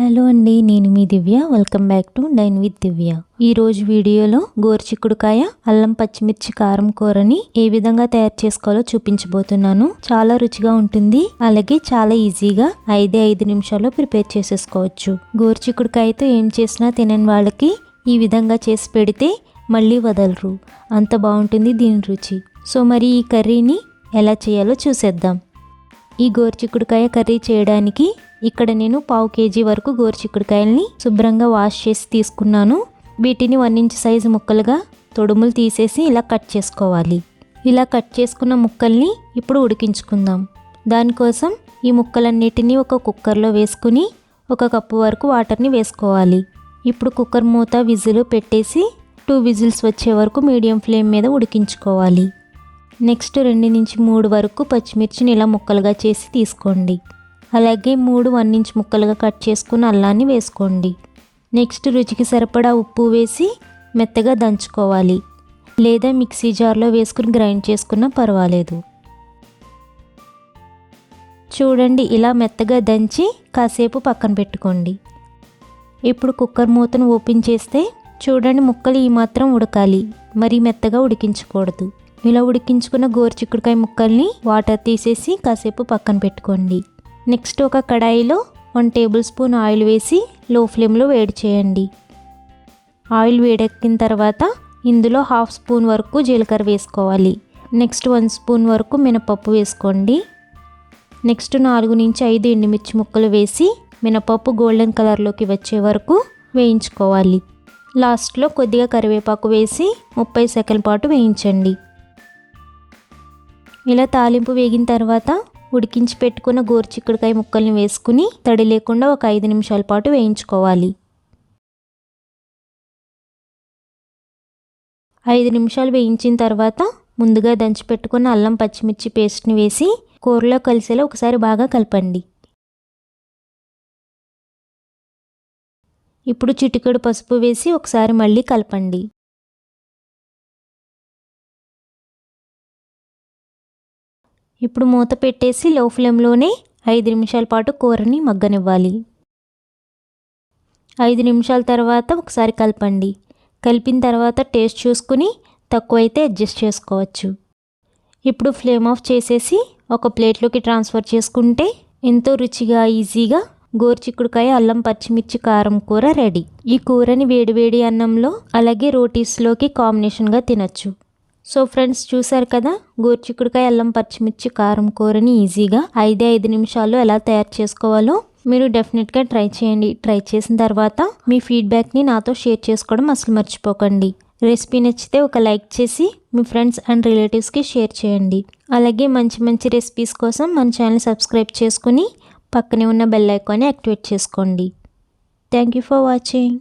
Hello అండి నేను మీ Divya. Welcome back to dine with Divya ఈ రోజు వీడియోలో గోరుచిక్కుడుకాయ అల్లం పచ్చిమిర్చి కారం కూరని ఏ విధంగా తయారు చేసుకోవాలో చూపించబోతున్నాను. చాలా రుచిగా ఉంటుంది. అలాగే చాలా ఈజీగా ఐదే ఐదు నిమిషాల్లో ప్రిపేర్ చేసేసుకోవచ్చు. గోరుచిక్కుడుకాయతో ఏం చేసినా తినని వాళ్ళకి ఈ విధంగా చేసి పెడితే మళ్ళీ వదలరు. అంత బాగుంటుంది దీని రుచి. సో మరి ఈ కర్రీని ఎలా చేయాలో చూసేద్దాం. ఈ గోరుచిక్కుడుకాయ కర్రీ చేయడానికి ఇక్కడ నేను పావు కేజీ వరకు గోరుచిక్కుడుకాయల్ని శుభ్రంగా వాష్ చేసి తీసుకున్నాను. వీటిని వన్ ఇంచ్ సైజు ముక్కలుగా తొడుములు తీసేసి ఇలా కట్ చేసుకోవాలి. ఇలా కట్ చేసుకున్న ముక్కల్ని ఇప్పుడు ఉడికించుకుందాం. దానికోసం ఈ ముక్కలన్నిటినీ ఒక కుక్కర్లో వేసుకుని ఒక కప్పు వరకు వాటర్ని వేసుకోవాలి. ఇప్పుడు కుక్కర్ మూత విజిల్ పెట్టేసి టూ విజిల్స్ వచ్చే వరకు మీడియం ఫ్లేమ్ మీద ఉడికించుకోవాలి. నెక్స్ట్ రెండు నుంచి మూడు వరకు పచ్చిమిర్చిని ఇలా ముక్కలుగా చేసి తీసుకోండి. అలాగే మూడు వన్ ఇంచ్ ముక్కలుగా కట్ చేసుకుని అల్లాన్ని వేసుకోండి. నెక్స్ట్ రుచికి సరిపడా ఉప్పు వేసి మెత్తగా దంచుకోవాలి. లేదా మిక్సీ జార్లో వేసుకుని గ్రైండ్ చేసుకున్నా పర్వాలేదు. చూడండి ఇలా మెత్తగా దంచి కాసేపు పక్కన పెట్టుకోండి. ఇప్పుడు కుక్కర్ మూతను ఓపెన్ చేస్తే చూడండి ముక్కలు ఈ మాత్రం ఉడకాలి. మరీ మెత్తగా ఉడికించకూడదు. ఇలా ఉడికించుకున్న గోరుచిక్కుడుకాయ ముక్కల్ని వాటర్ తీసేసి కాసేపు పక్కన పెట్టుకోండి. నెక్స్ట్ ఒక కడాయిలో వన్ టేబుల్ స్పూన్ ఆయిల్ వేసి లో ఫ్లేమ్లో వేడి చేయండి. ఆయిల్ వేడెక్కిన తర్వాత ఇందులో హాఫ్ స్పూన్ వరకు జీలకర్ర వేసుకోవాలి. నెక్స్ట్ వన్ స్పూన్ వరకు మినపప్పు వేసుకోండి. నెక్స్ట్ నాలుగు నుంచి ఐదు ఎండుమిర్చి ముక్కలు వేసి మినపప్పు గోల్డెన్ కలర్లోకి వచ్చే వరకు వేయించుకోవాలి. లాస్ట్లో కొద్దిగా కరివేపాకు వేసి ముప్పై సెకండ్ పాటు వేయించండి. ఇలా తాలింపు వేగిన తర్వాత ఉడికించి పెట్టుకున్న గోరుచిక్కుడుకాయ ముక్కల్ని వేసుకుని తడి లేకుండా ఒక ఐదు నిమిషాల పాటు వేయించుకోవాలి. ఐదు నిమిషాలు వేయించిన తర్వాత ముందుగా దంచి పెట్టుకున్న అల్లం పచ్చిమిర్చి పేస్ట్ని వేసి కూరలో కలిసేలా ఒకసారి బాగా కలపండి. ఇప్పుడు చిటికెడు పసుపు వేసి ఒకసారి మళ్ళీ కలపండి. ఇప్పుడు మూత పెట్టేసి లో ఫ్లేమ్లోనే ఐదు నిమిషాల పాటు కూరని మగ్గనివ్వాలి. ఐదు నిమిషాల తర్వాత ఒకసారి కలపండి. కలిపిన తర్వాత టేస్ట్ చూసుకుని తక్కువైతే అడ్జస్ట్ చేసుకోవచ్చు. ఇప్పుడు ఫ్లేమ్ ఆఫ్ చేసేసి ఒక ప్లేట్లోకి ట్రాన్స్ఫర్ చేసుకుంటే ఎంతో రుచిగా ఈజీగా గోరుచిక్కుడుకాయ అల్లం పచ్చిమిర్చి కారం కూర రెడీ. ఈ కూరని వేడివేడి అన్నంలో అలాగే రోటీస్లోకి కాంబినేషన్గా తినచ్చు. సో ఫ్రెండ్స్ చూసారు కదా? గోరుచిక్కుడుకాయ అల్లం పచ్చిమిర్చి కారం కూరని ఈజీగా ఐదే ఐదు నిమిషాల్లో ఎలా తయారు చేసుకోవాలో మీరు డెఫినెట్గా ట్రై చేయండి. ట్రై చేసిన తర్వాత మీ ఫీడ్బ్యాక్ని నాతో షేర్ చేసుకోవడం అసలు మర్చిపోకండి. రెసిపీ నచ్చితే ఒక లైక్ చేసి మీ ఫ్రెండ్స్ అండ్ రిలేటివ్స్కి షేర్ చేయండి. అలాగే మంచి మంచి రెసిపీస్ కోసం మన ఛానల్ సబ్స్క్రైబ్ చేసుకుని పక్కనే ఉన్న బెల్ ఐకాన్ని యాక్టివేట్ చేసుకోండి. Thank you for watching.